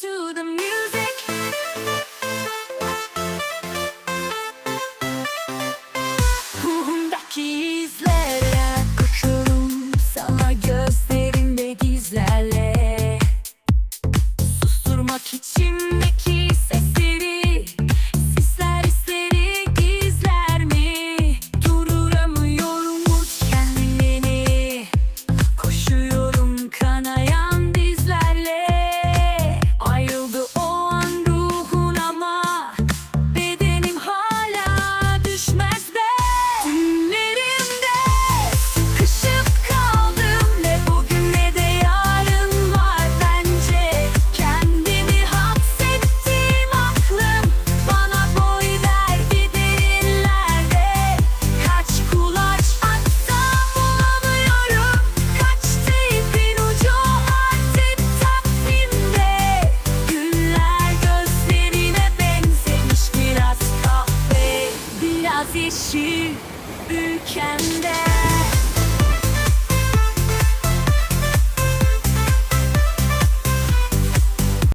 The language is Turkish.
to the yeşil ülkemde